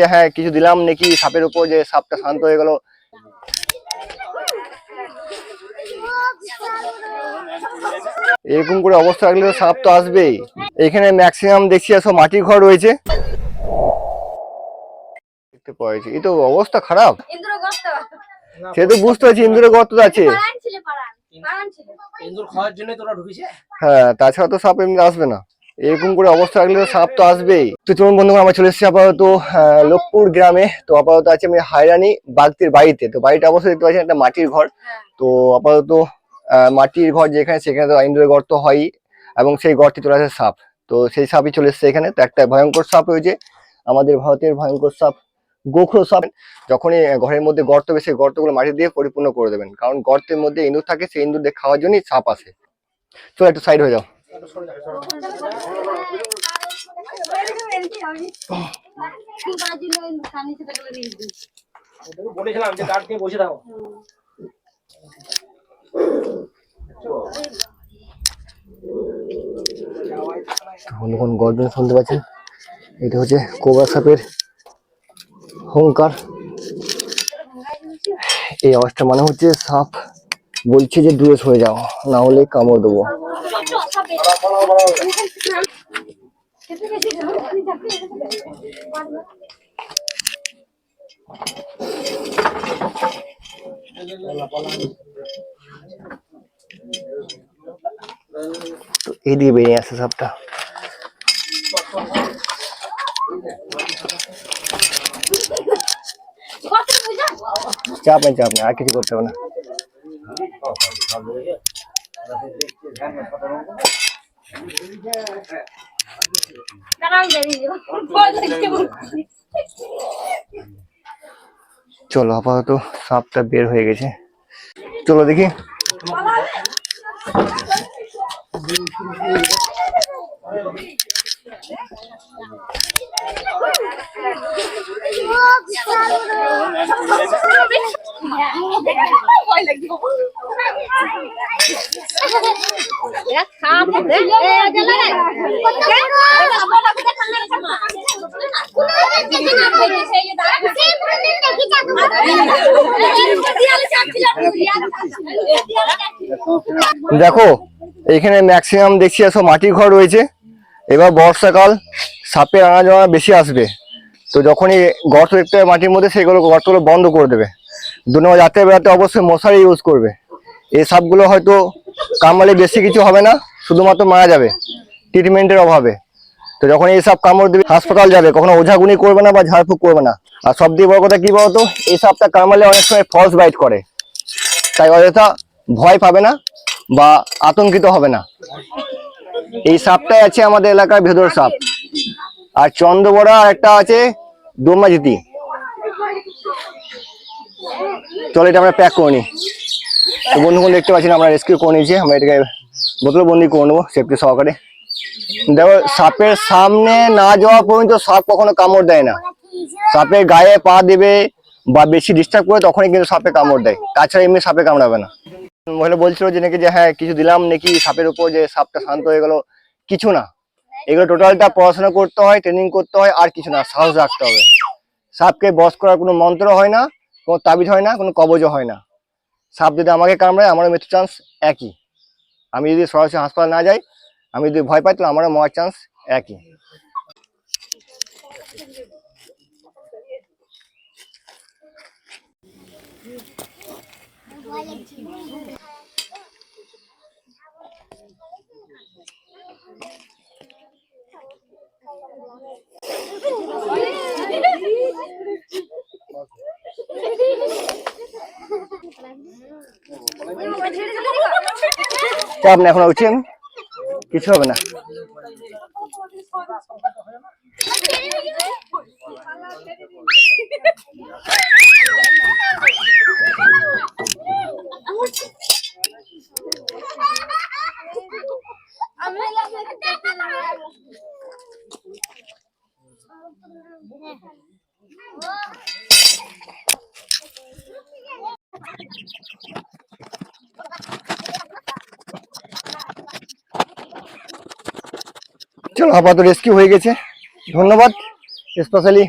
যে হ্যাঁ কিছু দিলাম নাকি? সাপের উপর যে সাপটা শান্ত হয়ে গেল। এরকম করে অবস্থা রাখলে তো সাপ তো আসবেই। এখানে ম্যাক্সিমাম দেখছি সব মাটির ঘর রয়েছে। দেখতে পাওয়া এই তো অবস্থা খারাপ। সে তো বুঝতে পারছি ইন্দুরের গর্ত তো আছে হ্যাঁ তাছাড়া তো সাপ এমনি আসবে না। এরকম করে অবস্থা রাখলে তো সাপ তো আসবেই। তো চলুন বন্ধু আমরা চলে এসেছি আপাতত লোকপুর গ্রামে। তো আপাতত আছে আমি হায়রানি বাগতির বাড়িতে। তো বাড়িটা অবশ্যই দেখতে পাচ্ছি একটা মাটির ঘর। হ্যাঁ। তো আপাতত মাটির ঘর যেখানে সেখানে তো ইন্দুরের গর্ত হয়ই এবং সেই গর্তে চলে আসে সাপ। তো সেই সাপই চলে এসেছে এখানে। তো একটা ভয়ঙ্কর সাপ রয়েছে। আমাদের ভারতের ভয়ঙ্কর সাপ গোখরো সাপ। যখনই ঘরের মধ্যে গর্ত হবে সেই গর্তগুলো মাটি দিয়ে পরিপূর্ণ করে দেবেন। কারণ গর্তের মধ্যে ইঁদুর থাকে সেই ইঁদুরদের খাওয়ার জন্যই সাপ আসে। চলো একটু সাইড হয়ে যাও। বলেছিলাম যে বসে বন্ধুগণ গর্জন শুনতে পাচ্ছেন? এটা হচ্ছে কোবরা সাপের হুঙ্কার। এই আওয়াজটা মানে হচ্ছে সাপ বলছে যে দূরে সরে যাও, না হলে কামড় দেবো। তো এইদিকে বেরিয়ে আসছে সাপটা চাপ নেই চাপ নেই আর কিছু করতে হবে না। চলো আপাতত সাপটা বের হয়ে গেছে। চলো দেখি। দেখো এখানে ম্যাক্সিমাম দেখছি সব মাটির ঘর রয়েছে। এবার বর্ষাকাল, সাপের আনাজোনা বেশি আসবে। তো যখনই গর্ত দেখতে হবে মাটির মধ্যে, সেগুলো গর্তগুলো বন্ধ করে দেবে। দু নম্বর রাতে বেড়াতে অবশ্যই মশারি ইউজ করবে। এই সাপগুলো হয়তো কামড়ালে বেশি কিছু হবে না, শুধুমাত্র মারা যাবে ট্রিটমেন্টের অভাবে। তো যখন এই সাপ কামড় দেবে, হাসপাতাল যাবে, কখনো ওঝাগুনি করবে না বা ঝাড়ফুঁক করবে না। আর সব দিয়ে বড় কথা কি বলতো, এই সাপটা কামড়ালে অনেক সময় ফলস বাইট করে। তাই অযথা ভয় পাবে না বা আতঙ্কিত হবে না। এই সাপটাই আছে আমাদের এলাকার ভেদর সাপ। আর চন্দ্রবড়া একটা আছে দোমাজিতি চলো, এটা আমরা প্যাক করে নিই। তো বন্ধুগণ, দেখতে পাচ্ছি আমরা রেস্কিউ করে নিয়েছি। আমরা এটাকে বোতল বন্দি করে নেব সেফটি সহকারে। দেখো, সাপের সামনে না যাওয়া পর্যন্ত সাপ কখনো কামড় দেয় না। সাপের গায়ে পা দেবে বা বেশি ডিস্টার্ব করে, তখনই কিন্তু সাপে কামড় দেয়। তাছাড়া এমনি সাপে কামড়াবে না। মহিলা বলছিল যে নাকি যে হ্যাঁ কিছু দিলাম নাকি সাপের উপর যে সাপটা শান্ত হয়ে গেল। কিছু না। এগুলো টোটালটা পড়াশোনা করতে হয় ট্রেনিং করতে হয়, আর কিছু না, সাহস রাখতে হবে। সাপকে বস করার কোনো মন্ত্র হয় না। কোনো তাবিজ হয় না, কোনো কবজও হয় না। সাপ যদি আমাকে কামড়ায়, আমারও মৃত্যু চান্স একই। আমি যদি সরাসরি হাসপাতাল না যাই, আমি যদি ভয় পাই, তাহলে আমারও মরার চান্স একই। চাপ না এখন উঠছেন কিছু হবে না চলো আপাতত রেস্কিউ হয়ে গেছে। ধন্যবাদ স্পেশালি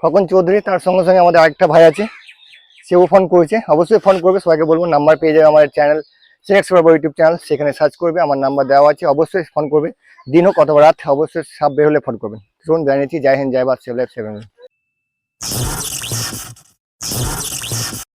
খকন চৌধুরী, তার সঙ্গে সঙ্গে আমাদের আরেকটা ভাই আছে, সেও ফোন করেছে। অবশ্যই ফোন করবে, সবাইকে বলব নাম্বার পেয়ে যাবে আমার চ্যানেল সিনেক্স বাবু ইউটিউব চ্যানেল সেখানে সার্চ করবে, আমার নাম্বার দেওয়া আছে, অবশ্যই ফোন করবে। দিন হোক অথবা রাত, অবশ্যই সাপ বের হলে ফোন করবেন শুনুন জানিয়েছি জয় হিন্দ, জয় বাদ সেভ লাইফ সেভেন